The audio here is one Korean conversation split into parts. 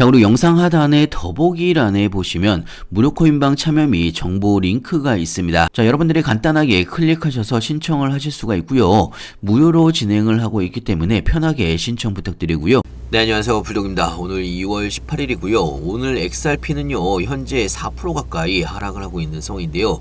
자, 그리고 영상 하단에 더보기란에 보시면 무료 코인방 참여 및 정보 링크가 있습니다. 자, 여러분들이 간단하게 클릭하셔서 신청을 하실 수가 있고요. 무료로 진행을 하고 있기 때문에 편하게 신청 부탁드리고요. 네, 안녕하세요. 불독입니다. 오늘 2월 18일이고요. 오늘 XRP는요, 현재 4% 가까이 하락을 하고 있는 상황인데요.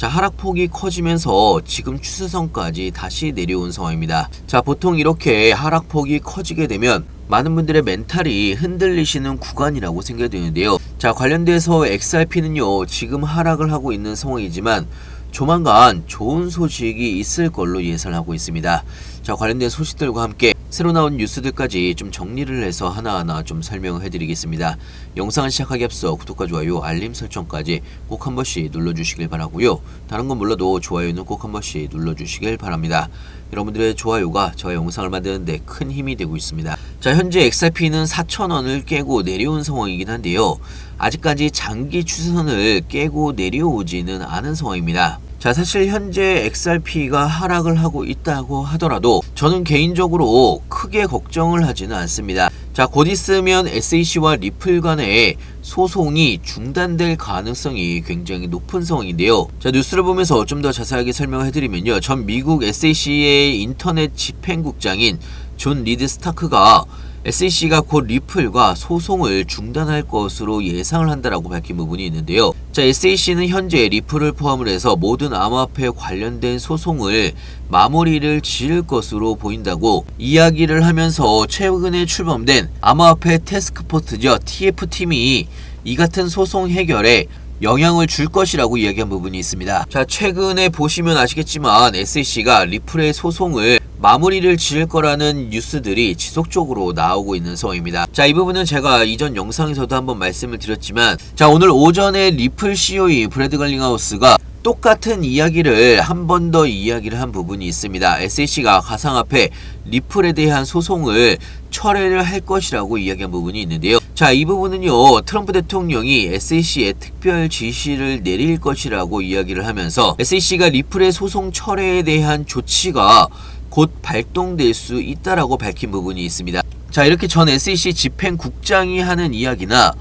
자, 하락폭이 커지면서 지금 추세선까지 다시 내려온 상황입니다. 자, 보통 이렇게 하락폭이 커지게 되면 많은 분들의 멘탈이 흔들리시는 구간이라고 생각되는데요. 자, 관련돼서 XRP는요, 지금 하락을 하고 있는 상황이지만 조만간 좋은 소식이 있을 걸로 예상하고 있습니다. 자, 관련된 소식들과 함께 새로 나온 뉴스들까지 좀 정리를 해서 하나하나 좀 설명을 해드리겠습니다. 영상을 시작하기 앞서 구독과 좋아요, 알림 설정까지 꼭 한 번씩 눌러주시길 바라고요. 다른 건 몰라도 좋아요는 꼭 한 번씩 눌러주시길 바랍니다. 여러분들의 좋아요가 저의 영상을 만드는데 큰 힘이 되고 있습니다. 자, 현재 XRP는 4,000원을 깨고 내려온 상황이긴 한데요. 아직까지 장기 추세선을 깨고 내려오지는 않은 상황입니다. 자, 사실 현재 XRP가 하락을 하고 있다고 하더라도 저는 개인적으로 크게 걱정을 하지는 않습니다. 자, 곧 있으면 SEC와 리플 간의 소송이 중단될 가능성이 굉장히 높은 상황인데요. 자, 뉴스를 보면서 좀 더 자세하게 설명해드리면요. 전 미국 SEC의 인터넷 집행국장인 존 리드 스타크가 SEC가 곧 리플과 소송을 중단할 것으로 예상을 한다라고 밝힌 부분이 있는데요. 자, SEC는 현재 리플을 포함을 해서 모든 암호화폐 관련된 소송을 마무리를 지을 것으로 보인다고 이야기를 하면서 최근에 출범된 암호화폐 테스크포트죠. TF팀이 이 같은 소송 해결에 영향을 줄 것이라고 이야기한 부분이 있습니다. 자, 최근에 보시면 아시겠지만 SEC가 리플의 소송을 마무리를 지을 거라는 뉴스들이 지속적으로 나오고 있는 상황입니다. 자, 이 부분은 제가 이전 영상에서도 한번 말씀을 드렸지만, 자, 오늘 오전에 리플 CEO 브래드 갈링하우스가 똑같은 이야기를 한 번 더 이야기를 한 부분이 있습니다. SEC가 가상화폐 리플에 대한 소송을 철회를 할 것이라고 이야기한 부분이 있는데요. 자, 이 부분은요, 트럼프 대통령이 SEC에 특별 지시를 내릴 것이라고 이야기를 하면서 SEC가 리플의 소송 철회에 대한 조치가 곧 발동될 수 있다라고 밝힌 부분이 있습니다. 자, 이렇게 전 SEC 집행국장이 하는 이야기나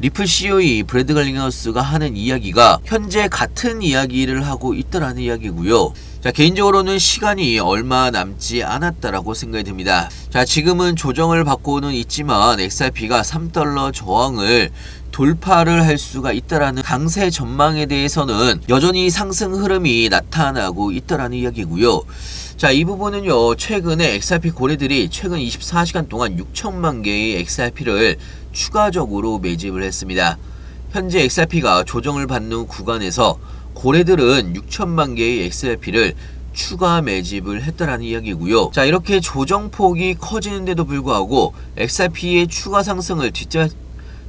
리플 CEO 브래드 갈링하우스가 하는 이야기가 현재 같은 이야기를 하고 있다라는 이야기고요. 자, 개인적으로는 시간이 얼마 남지 않았다라고 생각이 듭니다. 자, 지금은 조정을 받고는 있지만 XRP가 3달러 저항을 돌파를 할 수가 있다라는 강세 전망에 대해서는 여전히 상승 흐름이 나타나고 있다라는 이야기고요. 자, 이 부분은요, 최근에 XRP 고래들이 최근 24시간 동안 6천만 개의 XRP를 추가적으로 매집을 했습니다. 현재 XRP가 조정을 받는 구간에서 고래들은 6천만 개의 XRP를 추가 매집을 했다라는 이야기고요. 자, 이렇게 조정폭이 커지는데도 불구하고 XRP의 추가 상승을 뒷자,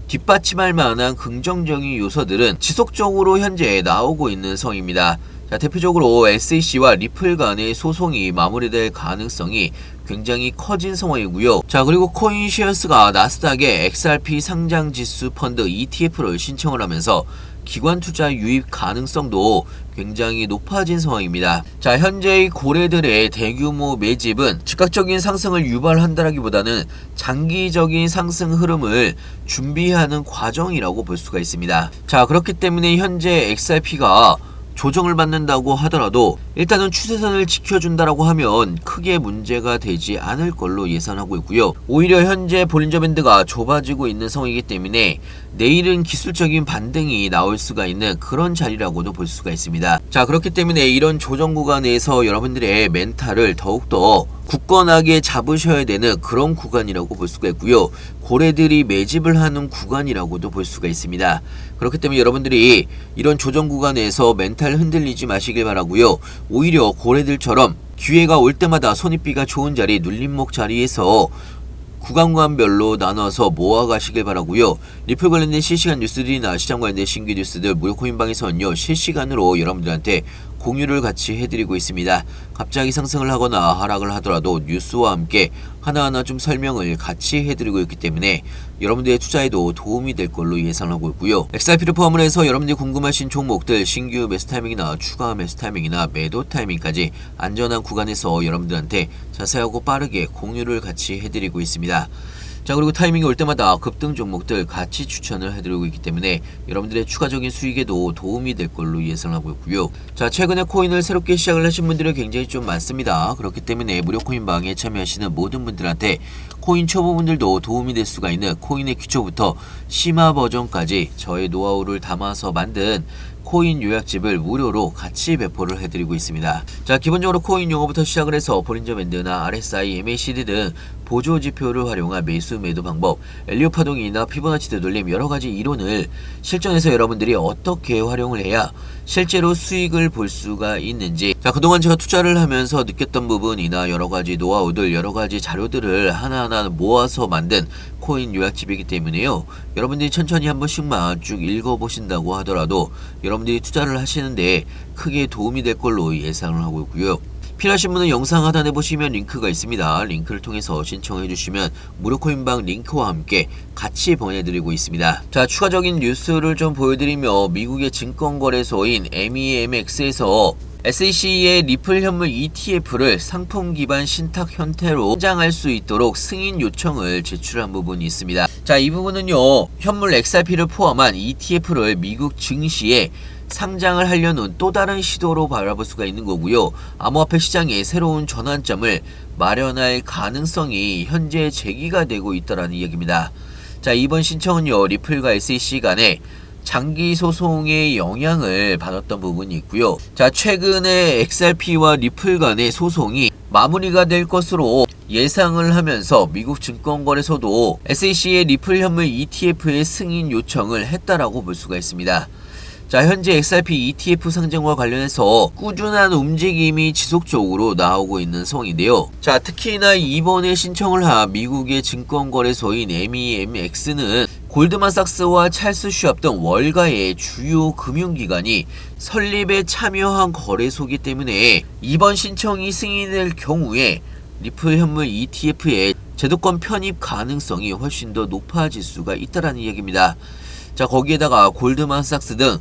뒷받침할 만한 긍정적인 요소들은 지속적으로 현재 나오고 있는 성입니다. 자, 대표적으로 SEC와 리플 간의 소송이 마무리될 가능성이 굉장히 커진 상황이고요. 자, 그리고 코인시어스가 나스닥의 XRP 상장 지수 펀드 ETF를 신청을 하면서 기관 투자 유입 가능성도 굉장히 높아진 상황입니다. 자, 현재의 고래들의 대규모 매집은 즉각적인 상승을 유발한다라기보다는 장기적인 상승 흐름을 준비하는 과정이라고 볼 수가 있습니다. 자, 그렇기 때문에 현재 XRP가 조정을 받는다고 하더라도 일단은 추세선을 지켜준다라고 하면 크게 문제가 되지 않을 걸로 예상하고 있고요. 오히려 현재 볼린저 밴드가 좁아지고 있는 상황이기 때문에 내일은 기술적인 반등이 나올 수가 있는 그런 자리라고도 볼 수가 있습니다. 자 그렇기 때문에 이런 조정 구간에서 여러분들의 멘탈을 더욱더 굳건하게 잡으셔야 되는 그런 구간이라고 볼 수가 있고요. 고래들이 매집을 하는 구간이라고도 볼 수가 있습니다. 그렇기 때문에 여러분들이 이런 조정 구간에서 멘탈 흔들리지 마시길 바라고요. 오히려 고래들처럼 기회가 올 때마다 손익비가 좋은 자리, 눌림목 자리에서 구간구간별로 나눠서 모아가시길 바라고요. 리플 관련된 실시간 뉴스들이나 시장 관련된 신규 뉴스들 무료 코인방에서는요 실시간으로 여러분들한테 공유를 같이 해드리고 있습니다. 갑자기 상승을 하거나 하락을 하더라도 뉴스와 함께 하나하나 좀 설명을 같이 해드리고 있기 때문에 여러분들의 투자에도 도움이 될 걸로 예상하고 있고요. XRP를 포함을 해서 여러분들이 궁금하신 종목들 신규 매수 타이밍이나 추가 매수 타이밍이나 매도 타이밍까지 안전한 구간에서 여러분들한테 자세하고 빠르게 공유를 같이 해드리고 있습니다. 자 그리고 타이밍이 올 때마다 급등 종목들 같이 추천을 해드리고 있기 때문에 여러분들의 추가적인 수익에도 도움이 될 걸로 예상하고 있고요. 자 최근에 코인을 새롭게 시작을 하신 분들이 굉장히 좀 많습니다. 그렇기 때문에 무료 코인방에 참여하시는 모든 분들한테 코인 초보분들도 도움이 될 수가 있는 코인의 기초부터 심화 버전까지 저의 노하우를 담아서 만든 코인 요약집을 무료로 같이 배포를 해드리고 있습니다. 자, 기본적으로 코인 용어부터 시작을 해서 볼린저 밴드나 RSI, MACD 등 보조 지표를 활용한 매수 매도 방법, 엘리오 파동이나 피보나치 되돌림 여러 가지 이론을 실전에서 여러분들이 어떻게 활용을 해야 실제로 수익을 볼 수가 있는지 자 그동안 제가 투자를 하면서 느꼈던 부분이나 여러 가지 노하우들 여러 가지 자료들을 하나하나 모아서 만든 코인 요약집이기 때문에요 여러분들이 천천히 한 번씩만 쭉 읽어보신다고 하더라도 여러분들이 투자를 하시는데 크게 도움이 될 걸로 예상을 하고 있고요 필요하신 분은 영상 하단에 보시면 링크가 있습니다. 링크를 통해서 신청해 주시면 무료 코인방 링크와 함께 같이 보내드리고 있습니다. 자, 추가적인 뉴스를 좀 보여드리며 미국의 증권거래소인 MEMX에서 SEC의 리플 현물 ETF를 상품 기반 신탁 형태로 선장할 수 있도록 승인 요청을 제출한 부분이 있습니다. 자, 이 부분은요, 현물 XRP를 포함한 ETF를 미국 증시에 상장을 하려는 또 다른 시도로 바라볼 수가 있는 거고요. 암호화폐 시장에 새로운 전환점을 마련할 가능성이 현재 제기가 되고 있다라는 이야기입니다. 자, 이번 신청은요, 리플과 SEC 간에 장기 소송의 영향을 받았던 부분이 있고요. 자, 최근에 XRP와 리플 간의 소송이 마무리가 될 것으로 예상을 하면서 미국 증권거래소도 SEC의 리플 현물 ETF의 승인 요청을 했다라고 볼 수가 있습니다. 자, 현재 XRP ETF 상장과 관련해서 꾸준한 움직임이 지속적으로 나오고 있는 상황인데요. 자, 특히나 이번에 신청을 한 미국의 증권거래소인 MEMX는 골드만삭스와 찰스 슈압 등 월가의 주요 금융기관이 설립에 참여한 거래소기 때문에 이번 신청이 승인될 경우에 리플 현물 ETF의 제도권 편입 가능성이 훨씬 더 높아질 수가 있다라는 얘기입니다. 자, 거기에다가 골드만삭스 등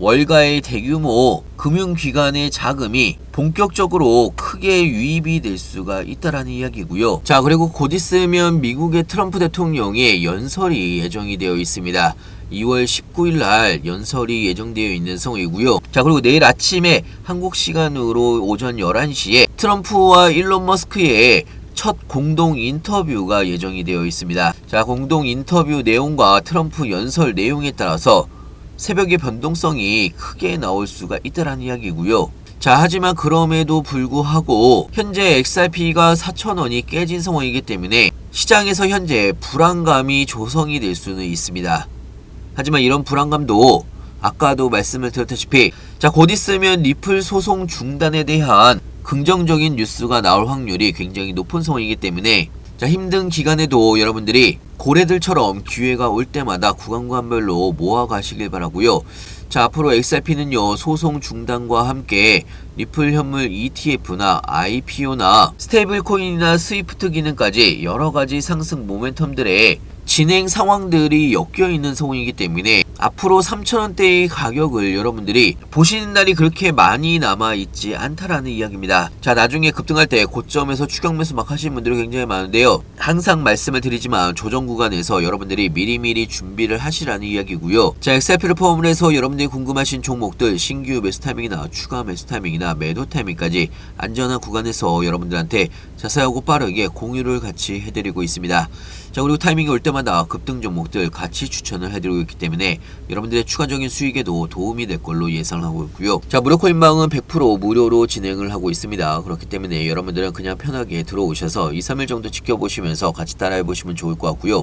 월가의 대규모 금융기관의 자금이 본격적으로 크게 유입이 될 수가 있다라는 이야기고요. 자 그리고 곧 있으면 미국의 트럼프 대통령의 연설이 예정이 되어 있습니다. 2월 19일 날 연설이 예정되어 있는 상황이고요. 자 그리고 내일 아침에 한국 시간으로 오전 11시에 트럼프와 일론 머스크의 첫 공동 인터뷰가 예정이 되어 있습니다. 자 공동 인터뷰 내용과 트럼프 연설 내용에 따라서 새벽의 변동성이 크게 나올 수가 있다라는 이야기고요. 자, 하지만 그럼에도 불구하고 현재 XRP가 4,000원이 깨진 상황이기 때문에 시장에서 현재 불안감이 조성이 될 수는 있습니다. 하지만 이런 불안감도 아까도 말씀을 드렸다시피 자, 곧 있으면 리플 소송 중단에 대한 긍정적인 뉴스가 나올 확률이 굉장히 높은 상황이기 때문에 자, 힘든 기간에도 여러분들이 고래들처럼 기회가 올 때마다 구간구간별로 모아 가시길 바라고요. 자, 앞으로 XRP는요, 소송 중단과 함께 리플 현물 ETF나 IPO나 스테이블 코인이나 스위프트 기능까지 여러 가지 상승 모멘텀들의 진행 상황들이 엮여 있는 상황이기 때문에 앞으로 3,000원대의 가격을 여러분들이 보시는 날이 그렇게 많이 남아 있지 않다라는 이야기입니다. 자, 나중에 급등할 때 고점에서 추격 매수 막 하시는 분들이 굉장히 많은데요. 항상 말씀을 드리지만 조정 구간에서 여러분들이 미리미리 준비를 하시라는 이야기고요. 자, XRP를 포함을 해서 여러분들이 궁금하신 종목들 신규 매수 타이밍이나 추가 매수 타이밍이나 매도 타이밍까지 안전한 구간에서 여러분들한테 자세하고 빠르게 공유를 같이 해드리고 있습니다. 자 그리고 타이밍이 올 때마다 급등 종목들 같이 추천을 해드리고 있기 때문에 여러분들의 추가적인 수익에도 도움이 될 걸로 예상하고 있고요. 자 무료 코인방은 100% 무료로 진행을 하고 있습니다. 그렇기 때문에 여러분들은 그냥 편하게 들어오셔서 2, 3일 정도 지켜보시면서 같이 따라해 보시면 좋을 것 같고요.